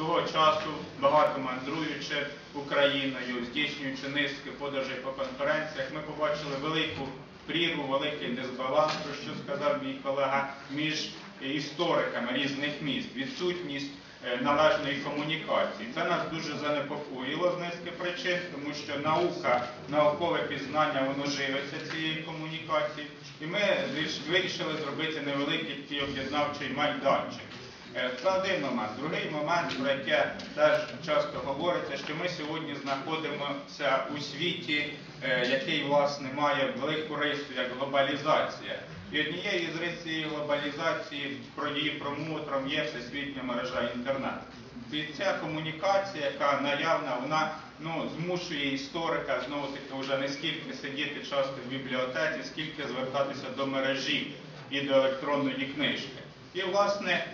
свого часу, багато мандруючи Україною, здійснюючи низки подорожей по конференціях, ми побачили велику прірву, великий дисбаланс, про що сказав мій колега, між істориками різних міст, відсутність е, належної комунікації. Це нас дуже занепокоїло з низки причин, тому що наука, наукове пізнання, воно живиться цієї комунікації. І ми вирішили зробити невеликий такий об'єднавчий майданчик. Це один момент. Другий момент, про яке теж часто говориться, що ми сьогодні знаходимося у світі, е, який власне має велику рису як глобалізація. І однією з рис цієї глобалізації про її промоутером є всесвітня мережа інтернет. І ця комунікація, яка наявна, вона ну, змушує історика знову таки вже не скільки сидіти часто в бібліотеці, скільки звертатися до мережі і до електронної книжки. І власне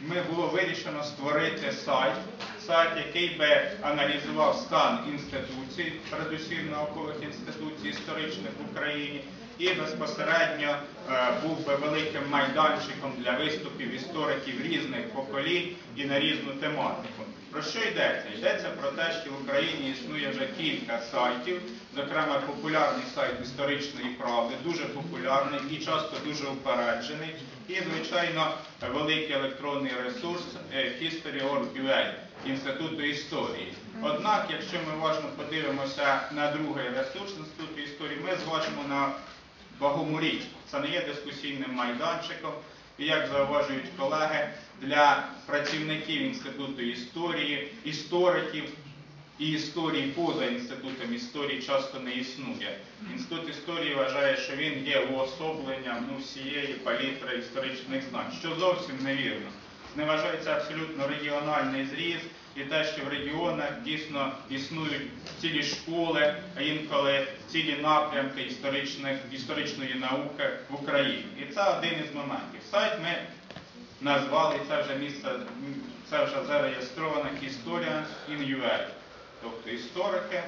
ми було вирішено створити сайт, сайт, який би аналізував стан інституцій, передусім наукових інституцій історичних в Україні, і безпосередньо е, був би великим майданчиком для виступів істориків різних поколінь і на різну тематику. Про що йдеться? Йдеться про те, що в Україні існує вже кілька сайтів, зокрема популярний сайт історичної правди, дуже популярний і часто дуже упереджений. І, звичайно, великий електронний ресурс е, History.org.ua Інституту історії. Однак, якщо ми уважно подивимося на другий ресурс Інституту історії, ми зважимо на вагому річ. Це не є дискусійним майданчиком. Як зауважують колеги, для працівників Інституту історії, істориків і історії поза інститутом історії часто не існує. Інститут історії вважає, що він є уособленням ну, всієї палітри історичних знань, що зовсім невірно. Зневажається абсолютно регіональний зріз і те, що в регіонах дійсно існують цілі школи, а інколи цілі напрямки історичних, історичної науки в Україні. І це один із моментів. Сайт ми назвали, це вже місце, це вже зареєстровано Historians in UA, тобто історики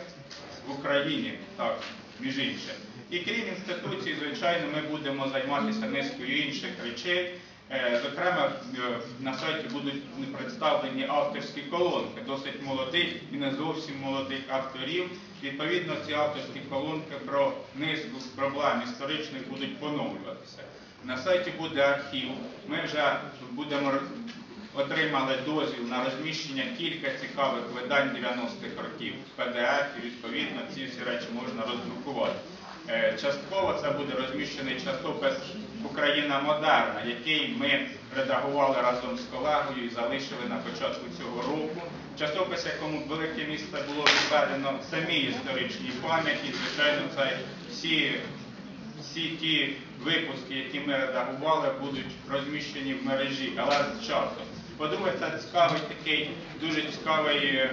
в Україні, так, між іншим. І крім інституцій, звичайно, ми будемо займатися низкою інших речей. Е, Зокрема, е, на сайті будуть представлені авторські колонки, досить молодих і не зовсім молодих авторів. Відповідно, ці авторські колонки про низку проблем історичних будуть поновлюватися. На сайті буде архів. Ми вже будемо отримали дозвіл на розміщення кілька цікавих видань 90-х років в PDF, і відповідно ці всі речі можна роздрукувати. Е, Частково це буде розміщений часопис Україна модерна, який ми редагували разом з колегою і залишили на початку цього року. Часопис, якому велике місце було відведено самій історичній пам'яті, звичайно, це всі всі ті випуски, які ми редагували, будуть розміщені в мережі, але з часом. По-друге, це цікавий такий дуже цікавий е,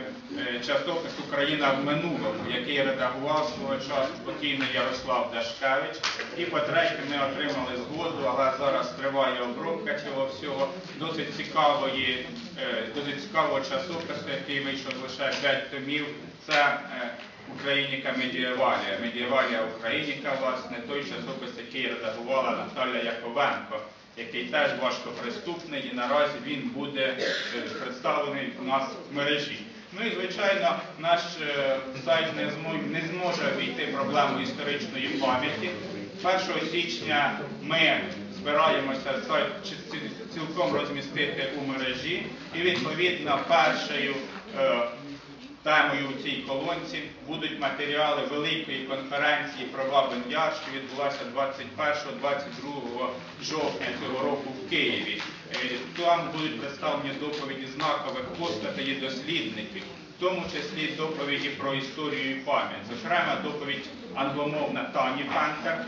часопис Україна в минулому, який редагував свого часу покійний Ярослав Дашкевич. І по-третє, ми отримали згоду, але зараз триває обробка цього всього досить цікавої, е, досить цікавого часопису, який вийшов лише 5 томів. Це е, Україніка Медіевалія. Медіевалія Україніка, власне, той часопис, який редагувала Наталя Яковенко, який теж важкоприступний, і наразі він буде е, представлений у нас в мережі. Ну і звичайно, наш е, сайт не змо- не зможе обійти проблему історичної пам'яті. 1 січня ми збираємося сайт цілком розмістити у мережі, і відповідно першою е, Темою у цій колонці будуть матеріали великої конференції про Бабин що відбулася 21-22 жовтня цього року в Києві. Е, Там будуть представлені доповіді знакових постатей і дослідників, в тому числі доповіді про історію і пам'ять. Зокрема, доповідь англомовна Тані Пентер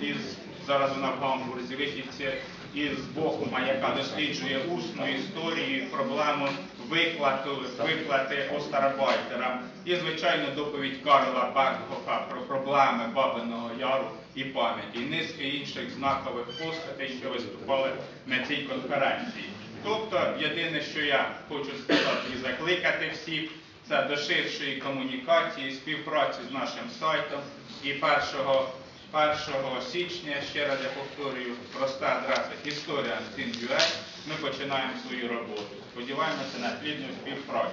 із зараз вона в Гамбурзі вихідці із Бохума, яка досліджує усну історію, і проблему виклату, виплати остарбайтерам. І, звичайно, доповідь Карла Бергхофа про проблеми Бабиного Яру і пам'яті, і низки інших знакових постатей, що виступали на цій конференції. Тобто, єдине, що я хочу сказати і закликати всіх, це до ширшої комунікації, співпраці з нашим сайтом і 1 1 січня, ще раз я повторюю, проста адреса історія Ми починаємо свою роботу. Сподіваємося на плідну співпрацю.